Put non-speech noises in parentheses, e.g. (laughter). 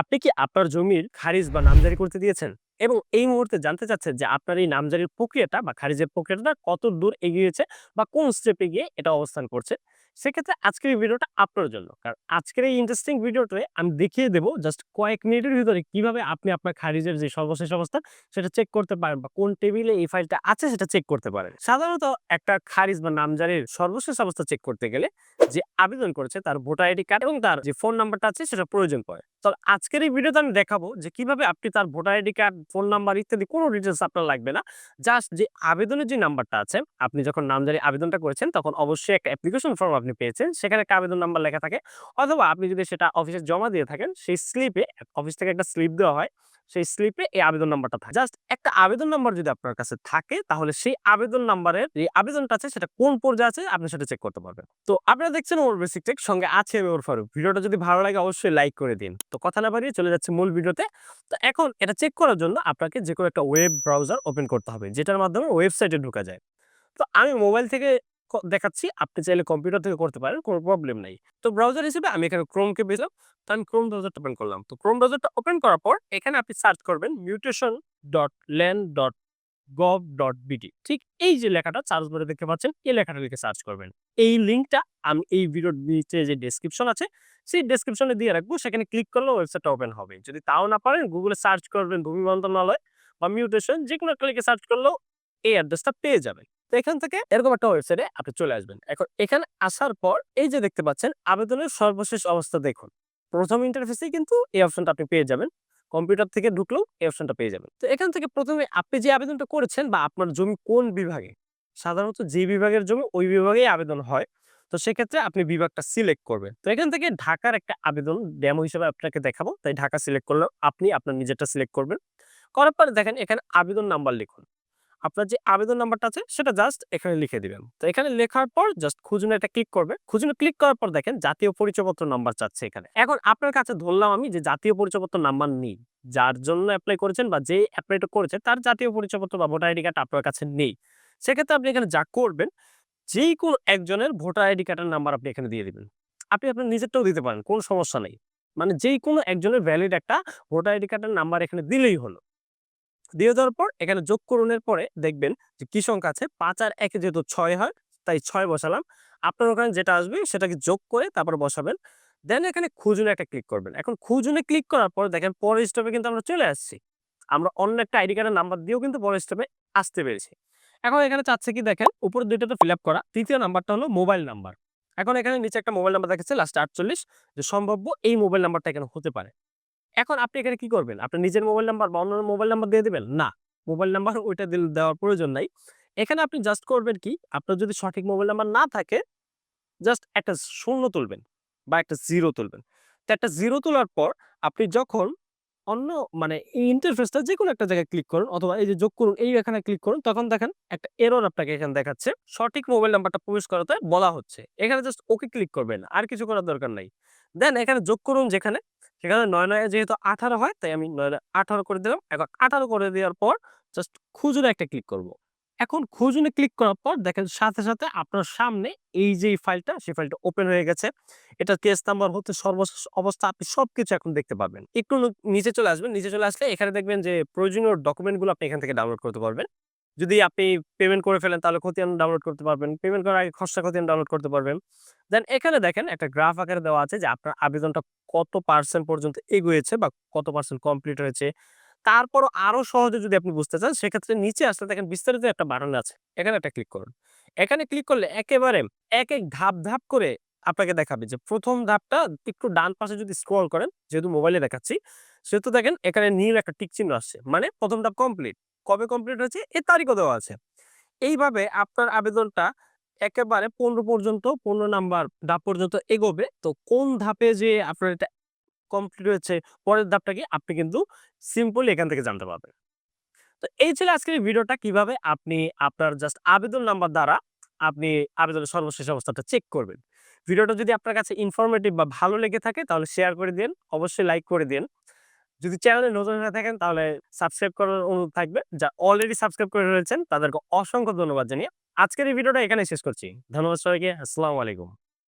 আপনি কি আপনার জমির খারিজ বা নামজারি করতে দিয়েছেন? এবং এই মুহূর্তে জানতে চাচ্ছেন যে আপনার এই নামজারির প্রক্রিয়াটা বা খারিজের প্রক্রিয়াটা কত দূর এগিয়েছে বা কোন স্টেপে গিয়ে এটা অবস্থান করছে? সেক্ষেত্রে আজকের ভিডিওটা আপনার জন্য। কারণ আজকের এই ইন্টারেস্টিং ভিডিওতে আমি দেখিয়ে দেবো জাস্ট কয়েক মিনিটের ভিতরে কীভাবে আপনি আপনার খারিজের যে সর্বশেষ অবস্থা, সেটা চেক করতে পারেন বা কোন টেবিলে এই ফাইলটা আছে সেটা চেক করতে পারেন। সাধারণত একটা খারিজ বা নামজারির সর্বশেষ অবস্থা চেক করতে গেলে যে আবেদন করেছে তার ভোটার আইডি কার্ড এবং তার যে ফোন নাম্বারটা আছে সেটা প্রয়োজন পড়ে। তো আজকের এই ভিডিওতে আমি দেখাবো যে কীভাবে আপনি তার voter ID card phone number ইত্যাদি কোনো ডিটেলস আপনার লাগবে না। জাস্ট যে আবেদনের যে নাম্বারটা আছে, আপনি যখন নামজারি আবেদনটা করেছেন, তখন অবশ্যই একটা অ্যাপ্লিকেশন ফর্ম আপনি পেয়েছেন। সেখানে একটা আবেদন নাম্বার লেখা থাকে। অথবা আপনি যদি সেটা অফিসে জমা দিয়ে থাকেন, সেই স্লিপে অফিস থেকে একটা স্লিপ দেওয়া হয়, সেই স্লিপে এই আবেদন নাম্বারটা থাকে। জাস্ট একটা আবেদন নাম্বার যদি আপনার কাছে থাকে, তাহলে সেই আবেদন নাম্বারের যে আবেদনটা আছে, সেটা কোন পর্যায়ে আছে, আপনি সেটা চেক করতে পারবেন। তো আপনারা দেখছেন ওর বেসিক টেক সঙ্গে আছে আমি ওর ফারুক। ভিডিওটা যদি ভালো লাগে, অবশ্যই লাইক করে দিন। তো কথা না বাড়িয়ে চলে যাচ্ছে মূল ভিডিওতে। তো এখন এটা চেক করার জন্য আপনাকে যে কোনো একটা ওয়েব ব্রাউজার ওপেন করতে হবে, যেটার মাধ্যমে ওয়েবসাইটে ঢোকা যায়। তো আমি মোবাইল থেকে দেখাচ্ছি। আপনি চাইলে কম্পিউটার থেকে করতে পারেন, কোনো প্রবলেম নাই। তো ব্রাউজার হিসেবে আমি এখানে ক্রোমকে পেয়েছিলাম তো আমি ক্রোম ব্রাউজারটা ওপেন করলাম। তো ক্রোম ব্রাউজারটা ওপেন করার পর এখানে আপনি সার্চ করবেন mutation dot land dot gov dot BD ঠিক এই যে লেখাটা সার্চ বারে দেখতে পাচ্ছেন, এই লেখাটা লিখে সার্চ করবেন। এই লিঙ্কটা আমি এই ভিডিওর নিচে যে ডেসক্রিপশন আছে, সেই ডেসক্রিপশনে দিয়ে রাখব। সেখানে ক্লিক করলে ওয়েবসাইটটা ওপেন হবে। যদি তাও না পারেন গুগলে সার্চ করবেন ভূমি মন্ত্রণালয় বা মিউটেশন যে কোনো একটা লিখে সার্চ করলেও এই অ্যাড্রেসটা পেয়ে যাবেন। তো এখান থেকে এরকম একটা ওয়েবসাইটে আপনি চলে আসবেন। এখন এখানে আসার পর এই যে দেখতে পাচ্ছেন, আবেদনের সর্বশেষ অবস্থা দেখুন। প্রথম ইন্টারফেসেই কিন্তু এই অপশনটা আপনি পেয়ে যাবেন। কম্পিউটার থেকে ঢুকলেও এই অপশনটা পেয়ে যাবেন। তো এখান থেকে প্রথমে আপনি যে আবেদনটা করেছেন বা আপনার জমি কোন বিভাগে, সাধারণত যে বিভাগের জমি ওই বিভাগেই আবেদন হয়। তো সেক্ষেত্রে আপনি বিভাগটা সিলেক্ট করবেন। তো এখান থেকে ঢাকার একটা আবেদন ডেমো হিসেবে আপনাকে দেখাবো। তাই ঢাকা সিলেক্ট করলে আপনি আপনার নিজেরটা সিলেক্ট করবেন। করার পরে দেখেন এখানে আবেদন নাম্বার লিখুন। আপনার যে আবেদন নাম্বারটা আছে, সেটা জাস্ট এখানে লিখে দিবেন। তো এখানে লেখার পর জাস্ট খুঁজুনে এটা ক্লিক করবে। খুঁজুনে ক্লিক করার পর দেখেন, জাতীয় পরিচয়পত্র নাম্বার চাচ্ছে এখানে। এখন আপনার কাছে ধরলাম আমি যে জাতীয় পরিচয়পত্র নাম্বার নেই। যার জন্য অ্যাপ্লাই করেছেন বা যে অ্যাপ্লাইটা করেছে তার জাতীয় পরিচয়পত্র বা ভোটার আইডি কার্ড আপনার কাছে নেই। সেক্ষেত্রে আপনি এখানে যা করবেন যেই কোনো একজনের ভোটার আইডি কার্ডের নাম্বার আপনি এখানে দিয়ে দিবেন। আপনি আপনার নিজেরটাও দিতে পারেন, কোনো সমস্যা নেই। মানে যেই কোনো একজনের ভ্যালিড একটা ভোটার আইডি কার্ডের নাম্বার এখানে দিলেই হলো। দিয়ে দেওয়ার পর এখানে যোগ করুনের পরে দেখবেন যে কি সংখ্যা আছে? পাঁচ আর একে যেহেতু ছয় হয়, তাই ছয় বসালাম। আপনার ওখানে যেটা আসবে সেটাকে যোগ করে তারপর বসাবেন। দেন এখানে খুঁজুনে একটা ক্লিক করবেন। এখন খুঁজুনে ক্লিক করার পর দেখেন পরের স্টপে কিন্তু আমরা চলে আসছি। আমরা অন্য একটা আইডি কার্ডের নাম্বার দিয়েও কিন্তু পরের স্টপে আসতে পেরেছি। এখন এখানে চাচ্ছে কি দেখেন? উপরে দুইটা তো ফিল করা। তৃতীয় নাম্বারটা হলো মোবাইল নাম্বার এখন এখানে নিচে একটা মোবাইল নাম্বার দেখাচ্ছে লাস্টে আটচল্লিশ, যে সম্ভাব্য এই মোবাইল নাম্বারটা এখানে হতে পারে। এখন আপনি এখানে কি করবেন? আপনার নিজের মোবাইল নাম্বার বা অন্য মোবাইল নাম্বার দিয়ে দেবেন? না। মোবাইল নাম্বার (laughs) ওইটা দেওয়ার প্রয়োজন নাই। এখানে আপনি জাস্ট করবেন কি? আপনার যদি সঠিক মোবাইল নাম্বার না থাকে জাস্ট একটা শূন্য তুলবেন বা একটা জিরো তুলবেন। তো একটা জিরো তোলার পর আপনি যখন অন্য মানে ইন্টারফেসটা যে কোনো একটা জায়গায় ক্লিক করুন অথবা এই যে যোগ করুন, এই এখানে ক্লিক করুন, তখন দেখেন একটা এরর আপনাকে এখানে দেখাচ্ছে। সঠিক মোবাইল নাম্বারটা প্রবেশ করাতে বলা হচ্ছে। এখানে জাস্ট ওকে ক্লিক করবেন, আর কিছু করার দরকার নাই। দেন এখানে যোগ করুন যেখানে সেখানে নয় নয় যেহেতু আঠারো হয়, তাই আমি নয় নয় আঠারো করে দিলাম। এখন আঠারো করে দেওয়ার পর জাস্ট খুঁজুনে একটা ক্লিক করব। এখন খুঁজুনে ক্লিক করার পর দেখেন সাথে সাথে আপনার সামনে এই যে ফাইলটা সেই ফাইলটা ওপেন হয়ে গেছে। এটা কেস নাম্বার হতে সর্বশেষ অবস্থা, আপনি সবকিছু এখন দেখতে পাবেন একটু নিচে চলে আসবেন। নিচে চলে আসলে এখানে দেখবেন যে প্রয়োজনীয় ডকুমেন্টগুলো আপনি এখান থেকে ডাউনলোড করতে পারবেন। যদি আপনি পেমেন্ট করে ফেলেন, তাহলে খতিয়ান ডাউনলোড করতে পারবেন। পেমেন্ট করার আগে খসড়া খতিয়ান ডাউনলোড করতে পারবেন। দেন এখানে দেখেন একটা গ্রাফ আকারে দেওয়া আছে যে আপনার আবেদনটা কত পার্সেন্ট পর্যন্ত এগিয়েছে বা কত পার্সেন্ট কমপ্লিট হয়েছে। তারপরও আরও সহজে যদি আপনি বুঝতে চান, সেক্ষেত্রে নিচে আসলে দেখেন বিস্তারিত একটা বাটন আছে। এখানে একটা ক্লিক করুন। এখানে ক্লিক করলে একেবারে এক এক ধাপ ধাপ করে আপনাকে দেখাবে যে প্রথম ধাপটা একটু ডান পাশে যদি স্ক্রল করেন, যেহেতু মোবাইলে দেখাচ্ছি, সেহেতু দেখেন এখানে নীল একটা টিক চিহ্ন আসছে। মানে প্রথম ধাপ কমপ্লিট কবে কমপ্লিট হয়েছে, এর তারিখও দেওয়া আছে। এইভাবে আপনার আবেদনটা একেবারে পনেরো পর্যন্ত, পনেরো নাম্বার ধাপ পর্যন্ত এগোবে। তো কোন ধাপে যে আপনার এটা কমপ্লিট হয়েছে, পরের ধাপটা কি আপনি কিন্তু সিম্পলি এখান থেকে জানতে পারবেন। তো এই ছিল আজকের ভিডিওটা, কীভাবে আপনি আপনার জাস্ট আবেদন নাম্বার দ্বারা আপনি আবেদনের সর্বশেষ অবস্থাটা চেক করবেন। ভিডিওটা যদি আপনার কাছে ইনফরমেটিভ বা ভালো লেগে থাকে, তাহলে শেয়ার করে দিন, অবশ্যই লাইক করে দিন। যদি চ্যানেলে নতুন হয়ে থাকেন, তাহলে সাবস্ক্রাইব করার অনুরোধ থাকবে। যা অলরেডি সাবস্ক্রাইব করে রয়েছেন, তাদেরকে অসংখ্য ধন্যবাদ জানিয়ে আজকের এই ভিডিওটা এখানে শেষ করছি। ধন্যবাদ সবাইকে। আসসালামু আলাইকুম।